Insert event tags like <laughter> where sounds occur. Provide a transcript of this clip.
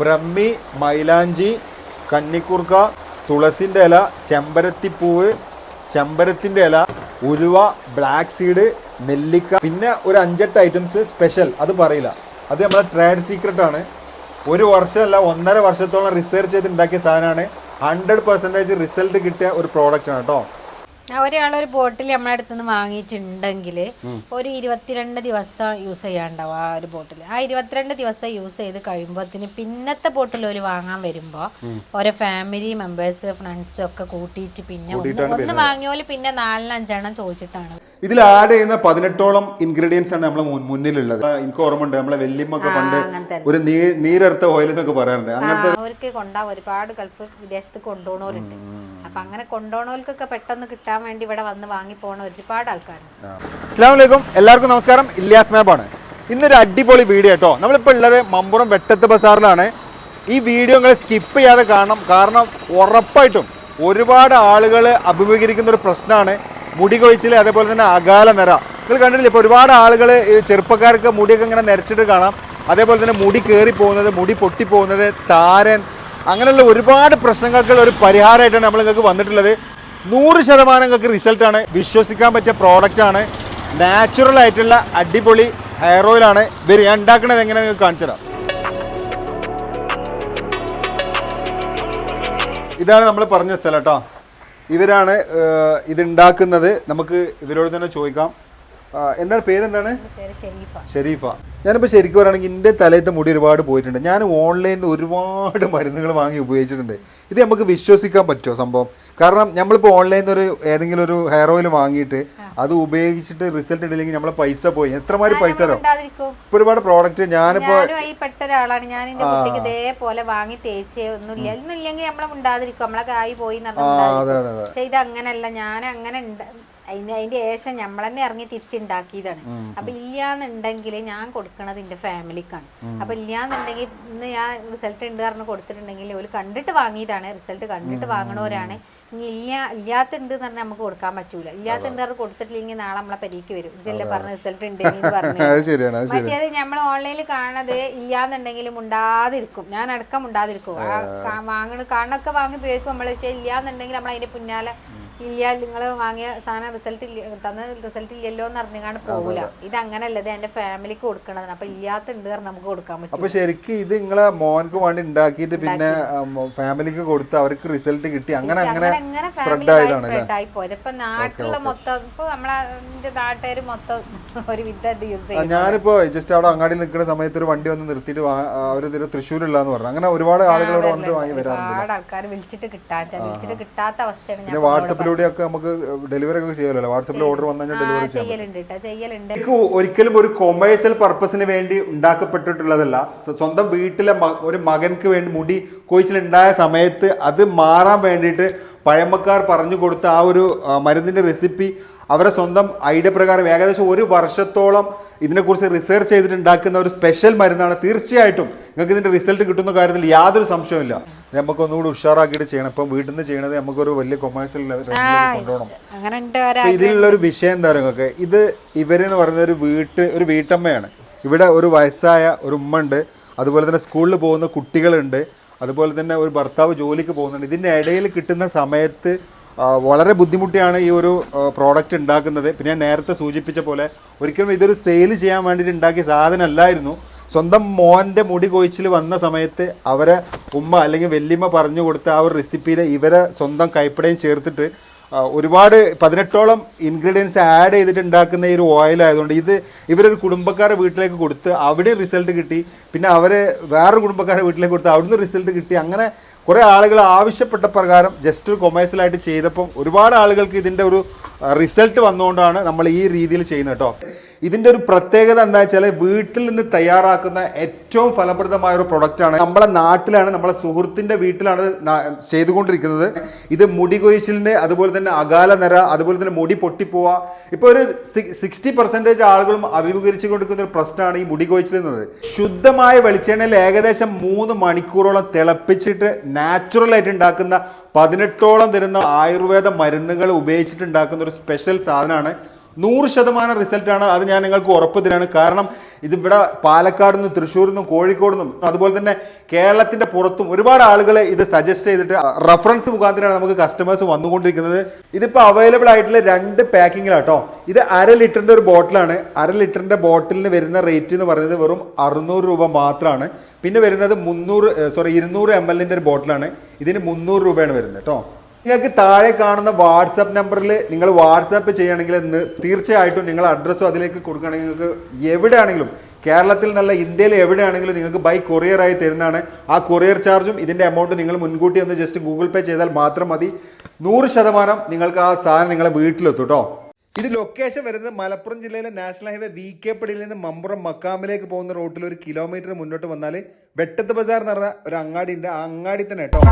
ബ്രഹ്മി മൈലാഞ്ചി കന്നിക്കുർക്ക തുളസിന്റെ ഇല ചെമ്പരത്തിപ്പൂവ് ചെമ്പരത്തിന്റെ ഇല ഉലുവ ബ്ലാക്ക് സീഡ് നെല്ലിക്ക. പിന്നെ ഒരു അഞ്ചെട്ട് ഐറ്റംസ് സ്പെഷ്യൽ അത് പറയില്ല. അത് നമ്മളെ ട്രേഡ് സീക്രട്ട് ആണ്. ഒരു വർഷമല്ല ഒന്നര വർഷത്തോളം റിസർച്ച് ചെയ്ത് ഉണ്ടാക്കിയ സാധനമാണ്. ഹൺഡ്രഡ് പെർസെന്റേജ് റിസൾട്ട് കിട്ടിയ ഒരു പ്രോഡക്റ്റ് ആണ് കേട്ടോ ഒരാളൊരു ബോട്ടിൽ നമ്മളെ അടുത്ത് നിന്ന് വാങ്ങിയിട്ടുണ്ടെങ്കിൽ ഒരു ഇരുപത്തിരണ്ട് ദിവസം യൂസ് ചെയ്യാണ്ടാവും ആ ഒരു ബോട്ടിൽ ആ ഇരുപത്തിരണ്ട് ദിവസം യൂസ് ചെയ്ത് കഴിയുമ്പോഴത്തേന് പിന്നത്തെ ബോട്ടിൽ ഒരു വാങ്ങാൻ വരുമ്പോൾ ഓരോ ഫാമിലി മെമ്പേഴ്സ് ഫ്രണ്ട്സ് ഒക്കെ കൂട്ടിയിട്ട് പിന്നെ ഒന്ന് ഒന്ന് വാങ്ങിയോൽ പിന്നെ നാലിനഞ്ചെണ്ണം ചോദിച്ചിട്ടാണ്. ഇതിൽ ആഡ് ചെയ്യുന്ന പതിനെട്ടോളം ഇൻഗ്രീഡിയൻസ് ആണ് നമ്മളെ മുന്നിലുള്ളത്. എനിക്ക് ഓർമ്മയുണ്ട്. നമ്മളെ വെല്ലിമ്മൊക്കെ പണ്ട് ഒരു നീരർത്ത ഓയിൽ എന്നൊക്കെ പറയാറുണ്ട്. അങ്ങനത്തെ അവർക്ക് കൊണ്ടാവും ഒരുപാട് ഗൾഫ് വിദേശത്ത് കൊണ്ടുപോകണവരുണ്ട് അപ്പൊ അങ്ങനെ കൊണ്ടുപോകണവർക്കൊക്കെ പെട്ടെന്ന് കിട്ടാൻ വേണ്ടി ഇവിടെ വന്ന് വാങ്ങി പോണ ഒരുപാട് ആൾക്കാരുണ്ട്. അസ്ലാം വലൈക്കും എല്ലാവർക്കും നമസ്കാരം. ഇല്യാസ് മാപ്പാണ് ഇന്നൊരു അടിപൊളി വീഡിയോ കേട്ടോ. നമ്മളിപ്പോൾ ഉള്ളത് മമ്പുറം വെട്ടത്ത് ബസാറിലാണ്. ഈ വീഡിയോ നിങ്ങൾ സ്കിപ്പ് ചെയ്യാതെ കാണണം. കാരണം ഉറപ്പായിട്ടും ഒരുപാട് ആളുകൾ അഭിമുഖീകരിക്കുന്ന ഒരു പ്രശ്നമാണ്. മുടി കൊഴിച്ചിൽ അതേപോലെ തന്നെ അകാല നിര. നിങ്ങൾ കണ്ടിട്ടില്ല ഇപ്പോൾ ഒരുപാട് ആളുകൾ ചെറുപ്പക്കാർക്ക് മുടിയൊക്കെ ഇങ്ങനെ നിരച്ചിട്ട് കാണാം. അതേപോലെ തന്നെ മുടി കയറി പോകുന്നത് മുടി പൊട്ടി പൊട്ടിപ്പോകുന്നത് താരൻ അങ്ങനെയുള്ള ഒരുപാട് പ്രശ്നങ്ങൾക്ക് ഒരു പരിഹാരമായിട്ടാണ് നമ്മൾ നിങ്ങൾക്ക് വന്നിട്ടുള്ളത്. നൂറ് ശതമാനം നിങ്ങൾക്ക് റിസൾട്ടാണ് വിശ്വസിക്കാൻ പറ്റിയ പ്രോഡക്റ്റാണ് നാച്ചുറൽ ആയിട്ടുള്ള അടിപൊളി ഹെയർ ഓയിലാണ് ഇവർ ഞാൻ ഉണ്ടാക്കുന്നത് എങ്ങനെ നിങ്ങൾക്ക് കാണിച്ചു തരാം. ഇതാണ് നമ്മൾ പറഞ്ഞ സ്ഥലം കേട്ടോ. ഇവരാണ് ഇതുണ്ടാക്കുന്നത്. നമുക്ക് ഇവരോട് തന്നെ ചോദിക്കാം. എന്താണ് പേരെന്താണ്? പേര് ഷെരീഫ. ഷെരീഫ. ഞാനിപ്പോൾ ശരിക്കും പറയുകയാണെങ്കിൽ എന്റെ തലയത്തെ മുടി ഒരുപാട് പോയിട്ടുണ്ട്. ഞാൻ ഓൺലൈനിൽ ഒരുപാട് മരുന്നുകൾ വാങ്ങി ഉപയോഗിച്ചിട്ടുണ്ട്. ഇത് നമുക്ക് വിശ്വസിക്കാൻ പറ്റുമോ സംഭവം? കാരണം നമ്മളിപ്പോൾ ഓൺലൈനിൽ ഒരു ഏതെങ്കിലും ഒരു ഹെയർ ഓയിൽ വാങ്ങിയിട്ട് അത് ഉപയോഗിച്ചിട്ട് റിസൾട്ട് ഇടില്ലെങ്കിൽ നമ്മളെ പൈസ പോയി. എത്രമാതിരി പൈസ ഇപ്പൊ ഒരുപാട് പ്രോഡക്റ്റ് ഞാനിപ്പോൾ ഞാനും ഈ പെട്ട ഒരാളാണ് ഞാൻ ഇതേപോലെ വാങ്ങി തേച്ച് ഒന്നുമില്ല. ഒന്നുമില്ലെങ്കിൽ നമ്മളെ ഉണ്ടാതിരിക്കും നമ്മളെ കായ് പോയി പക്ഷെ ഇത് അങ്ങനല്ല ഞാൻ അങ്ങനെ അതിന് അതിന്റെ ശേഷം നമ്മൾ തന്നെ ഇറങ്ങി തിരിച്ചുണ്ടാക്കിയതാണ്. അപ്പൊ ഇല്ലാന്നുണ്ടെങ്കിൽ ഞാൻ കൊടുക്കണത് എന്റെ ഫാമിലിക്കാണ്. അപ്പൊ ഇല്ലാന്നുണ്ടെങ്കിൽ ഇന്ന് ഞാൻ റിസൾട്ട് ഉണ്ട് പറഞ്ഞ് കൊടുത്തിട്ടുണ്ടെങ്കിൽ ഒരു കണ്ടിട്ട് വാങ്ങിയതാണ്. റിസൾട്ട് കണ്ടിട്ട് വാങ്ങണവരാണ് ഇനി ഇല്ല ഇല്ലാത്തുണ്ട് എന്ന് പറഞ്ഞാൽ നമുക്ക് കൊടുക്കാൻ പറ്റൂല. ഇല്ലാത്തുണ്ട് പറഞ്ഞ് കൊടുത്തിട്ടില്ലെങ്കിൽ നാളെ നമ്മളെ പരീക്ക് വരും. ഇതല്ല പറഞ്ഞ റിസൾട്ട് ഉണ്ട് എന്ന് പറഞ്ഞു മറ്റേത് നമ്മൾ ഓൺലൈനിൽ കാണുന്നത് ഇല്ലാന്നുണ്ടെങ്കിലും ഉണ്ടാതിരിക്കും ഞാൻ അടക്കം ഉണ്ടാതിരിക്കും വാങ്ങണ കാണൊക്കെ വാങ്ങി ഉപയോഗിക്കും നമ്മൾ പക്ഷേ ഇല്ലാന്നുണ്ടെങ്കിൽ നമ്മൾ അതിന്റെ പിന്നാലെ ഇല്ല നിങ്ങൾ വാങ്ങിയ സാധനം റിസൾട്ട് ഇല്ല തന്ന റിസൾട്ട് ഇല്ലല്ലോ എന്ന് അറിഞ്ഞാണ്ട് പോകൂല ഇത് അങ്ങനല്ല ഇത് എന്റെ ഫാമിലിക്ക് കൊടുക്കണതാണ്. അപ്പൊ ഇല്ലാത്തുണ്ട് പറഞ്ഞാൽ നമുക്ക് കൊടുക്കാൻ പറ്റും അപ്പൊ ശരിക്കും ഇത് നിങ്ങളെ മോൻക്ക് വേണ്ടി ഉണ്ടാക്കിയിട്ട് പിന്നെ ഫാമിലിക്ക് കൊടുത്ത് അവർക്ക് റിസൾട്ട് കിട്ടി. അങ്ങനെ അങ്ങനെ സ്പ്രെഡ് ആയതാണ് അല്ലേ? സ്പ്രെഡ് ആയി പോയത് ഇപ്പൊ നാട്ടിലെ മൊത്തം ഇപ്പൊ നമ്മളെ നാട്ടുകാര് നാട്ടുകാർ മൊത്തം <laughs> ഒരു ഇത് യൂസ് ചെയ്യും ഞാനിപ്പോ ജസ്റ്റ് അവിടെ അങ്ങാടി നിൽക്കുന്ന സമയത്ത് ഒരു വണ്ടി വന്ന് നിർത്തിയിട്ട് ഇല്ല തൃശ്ശൂരില്ലാന്ന് പറഞ്ഞു. അങ്ങനെ ഒരുപാട് ആളുകൾ ഇവിടെ വന്നിട്ട് വാങ്ങി വരാറുണ്ട് ഒരുപാട് ആൾക്കാർ വിളിച്ചിട്ട് കിട്ടാൻ വിളിച്ചിട്ട് കിട്ടാത്ത അവസ്ഥയാണ് ഞാൻ വാട്സപ്പിലൂടെ ഒക്കെ നമുക്ക് ഡെലിവറി ഒക്കെ ചെയ്യാമല്ലോ വാട്സപ്പിൽ ഓർഡർ വന്നു കഴിഞ്ഞാൽ ഡെലിവറി ചെയ്യാം എനിക്ക് ഒരിക്കലും ഒരു കൊമേഴ്സ്യൽ പർപ്പസിന് വേണ്ടി ഉണ്ടാക്കപ്പെട്ടിട്ടുള്ളതല്ല. സ്വന്തം വീട്ടിലെ ഒരു മകൻക്ക് വേണ്ടി മുടി കൊയ്ച്ചിലുണ്ടായ സമയത്ത് അത് മാറാൻ വേണ്ടിയിട്ട് പഴമക്കാർ പറഞ്ഞു കൊടുത്ത ആ ഒരു മരുന്നിന്റെ റെസിപ്പി അവരെ സ്വന്തം ഐഡിയ പ്രകാരം ഏകദേശം ഒരു വർഷത്തോളം ഇതിനെക്കുറിച്ച് റിസർച്ച് ചെയ്തിട്ടുണ്ടാക്കുന്ന ഒരു സ്പെഷ്യൽ മരുന്നാണ്. തീർച്ചയായിട്ടും നിങ്ങൾക്ക് ഇതിന്റെ റിസൾട്ട് കിട്ടുന്ന കാര്യത്തിൽ യാതൊരു സംശയമില്ല നമുക്ക് ഒന്നുകൂടി ഉഷാറാക്കിയിട്ട് ചെയ്യണം. ഇപ്പം വീട്ടിൽ നിന്ന് ചെയ്യണത് നമുക്കൊരു വലിയ കൊമേഴ്സ്യൽ കൊണ്ടുപോകണം. ഇതിലുള്ള ഒരു വിഷയം എന്താ പറയുക നിങ്ങൾക്ക്? ഇത് ഇവരെന്ന് പറയുന്ന ഒരു വീട്ട് ഒരു വീട്ടമ്മയാണ്. ഇവിടെ ഒരു വയസ്സായ ഒരു ഉമ്മ ഉണ്ട്. അതുപോലെ തന്നെ സ്കൂളിൽ പോകുന്ന കുട്ടികളുണ്ട്. അതുപോലെ തന്നെ ഒരു ഭർത്താവ് ജോലിക്ക് പോകുന്നുണ്ട്. ഇതിന്റെ ഇടയിൽ കിട്ടുന്ന സമയത്ത് വളരെ ബുദ്ധിമുട്ടിയാണ് ഈ ഒരു പ്രോഡക്റ്റ് ഉണ്ടാക്കുന്നത്. പിന്നെ ഞാൻ നേരത്തെ സൂചിപ്പിച്ച പോലെ ഒരിക്കലും ഇതൊരു സെയിൽ ചെയ്യാൻ വേണ്ടിയിട്ട് ഉണ്ടാക്കിയ സാധനമല്ലായിരുന്നു. സ്വന്തം മോന്റെ മുടി കൊഴിച്ചിൽ വന്ന സമയത്ത് അവരെ ഉമ്മ അല്ലെങ്കിൽ വല്യമ്മ പറഞ്ഞു കൊടുത്ത ആ ഒരു റെസിപ്പിയിൽ ഇവരെ സ്വന്തം കൈപ്പടയും ചേർത്തിട്ട് ഒരുപാട് പതിനെട്ടോളം ഇൻഗ്രീഡിയൻസ് ആഡ് ചെയ്തിട്ട് ഉണ്ടാക്കുന്ന ഈ ഒരു ഓയിൽ ആയതുകൊണ്ട് ഇത് ഇവരൊരു കുടുംബക്കാരെ വീട്ടിലേക്ക് കൊടുത്ത് അവിടെ റിസൾട്ട് കിട്ടി. പിന്നെ അവരെ വേറൊരു കുടുംബക്കാരെ വീട്ടിലേക്ക് കൊടുത്ത് അവിടുന്ന് റിസൾട്ട് കിട്ടി. അങ്ങനെ കുറേ ആളുകൾ ആവശ്യപ്പെട്ട പ്രകാരം ജസ്റ്റ് ഒരു കൊമേഴ്സ്യലായിട്ട് ചെയ്തപ്പം ഒരുപാട് ആളുകൾക്ക് ഇതിന്റെ ഒരു റിസൾട്ട് വന്നുകൊണ്ടാണ് നമ്മൾ ഈ രീതിയിൽ ചെയ്യുന്നത് കേട്ടോ. ഇതിന്റെ ഒരു പ്രത്യേകത എന്താ വെച്ചാൽ വീട്ടിൽ നിന്ന് തയ്യാറാക്കുന്ന ഏറ്റവും ഫലപ്രദമായ ഒരു പ്രൊഡക്റ്റാണ് നമ്മളെ നാട്ടിലാണ് നമ്മളെ സുഹൃത്തിന്റെ വീട്ടിലാണ് ചെയ്തുകൊണ്ടിരിക്കുന്നത്. ഇത് മുടി കൊഴിച്ചിലിന്റെ അതുപോലെ തന്നെ അകാല നിര അതുപോലെ തന്നെ മുടി പൊട്ടിപ്പോവുക ഇപ്പോൾ ഒരു സിക്സ്റ്റി പെർസെന്റേജ് ആളുകളും അഭിമുഖീകരിച്ചു കൊടുക്കുന്ന ഒരു പ്രശ്നമാണ് ഈ മുടി കൊഴിച്ചിൽ എന്നത്. ശുദ്ധമായ വെളിച്ചെണ്ണയിൽ ഏകദേശം മൂന്ന് മണിക്കൂറോളം തിളപ്പിച്ചിട്ട് നാച്ചുറൽ ആയിട്ട് ഉണ്ടാക്കുന്ന പതിനെട്ടോളം തരുന്ന ആയുർവേദ മരുന്നുകൾ ഉപയോഗിച്ചിട്ടുണ്ടാക്കുന്ന ഒരു സ്പെഷ്യൽ സാധനമാണ് നൂറ് ശതമാനം റിസൾട്ടാണ് അത് ഞാൻ നിങ്ങൾക്ക് ഉറപ്പ് തരാണ് കാരണം ഇതിവിടെ പാലക്കാട് നിന്നും തൃശ്ശൂരിൽ നിന്നും കോഴിക്കോട് നിന്നും അതുപോലെ തന്നെ കേരളത്തിന്റെ പുറത്തും ഒരുപാട് ആളുകളെ ഇത് സജസ്റ്റ് ചെയ്തിട്ട് റഫറൻസ് മുഖാന്തരമാണ് നമുക്ക് കസ്റ്റമേഴ്സ് വന്നുകൊണ്ടിരിക്കുന്നത്. ഇതിപ്പോൾ അവൈലബിൾ ആയിട്ടുള്ള രണ്ട് പാക്കിങ്ങിലാട്ടോ ഇത് അര ലിറ്ററിന്റെ ഒരു ബോട്ടിലാണ് അര ലിറ്ററിന്റെ ബോട്ടിലിന് വരുന്ന റേറ്റ് എന്ന് പറയുന്നത് വെറും അറുന്നൂറ് രൂപ മാത്രമാണ് പിന്നെ വരുന്നത് മുന്നൂറ് സോറി ഇരുന്നൂറ് എം എല്ലിന്റെ ഒരു ബോട്ടിലാണ് ഇതിന് മുന്നൂറ് രൂപയാണ് വരുന്നത് കേട്ടോ നിങ്ങൾക്ക് താഴെ കാണുന്ന വാട്സപ്പ് നമ്പറിൽ നിങ്ങൾ വാട്സാപ്പ് ചെയ്യുകയാണെങ്കിൽ ഇന്ന് തീർച്ചയായിട്ടും നിങ്ങൾ അഡ്രസ്സും അതിലേക്ക് കൊടുക്കുകയാണെങ്കിൽ നിങ്ങൾക്ക് എവിടെയാണെങ്കിലും കേരളത്തിൽ നല്ല ഇന്ത്യയിൽ എവിടെയാണെങ്കിലും നിങ്ങൾക്ക് ബൈ കൊറിയറായി തരുന്നതാണ്. ആ കൊറിയർ ചാർജും ഇതിന്റെ എമൗണ്ട് നിങ്ങൾ മുൻകൂട്ടി ഒന്ന് ജസ്റ്റ് ഗൂഗിൾ പേ ചെയ്താൽ മാത്രം മതി. നൂറ് ശതമാനം നിങ്ങൾക്ക് ആ സാധനം നിങ്ങളെ വീട്ടിലെത്തും കേട്ടോ ഇത് ലൊക്കേഷൻ വരുന്നത് മലപ്പുറം ജില്ലയിലെ നാഷണൽ ഹൈവേ വി കെ പടിയിൽ നിന്ന് മമ്പുറം മക്കാമിലേക്ക് പോകുന്ന റോട്ടിൽ ഒരു കിലോമീറ്റർ മുന്നോട്ട് വന്നാൽ വെട്ടത്ത് ബസാർ എന്ന് പറഞ്ഞ ഒരു അങ്ങാടി ഉണ്ട് ആ അങ്ങാടി തന്നെ കേട്ടോ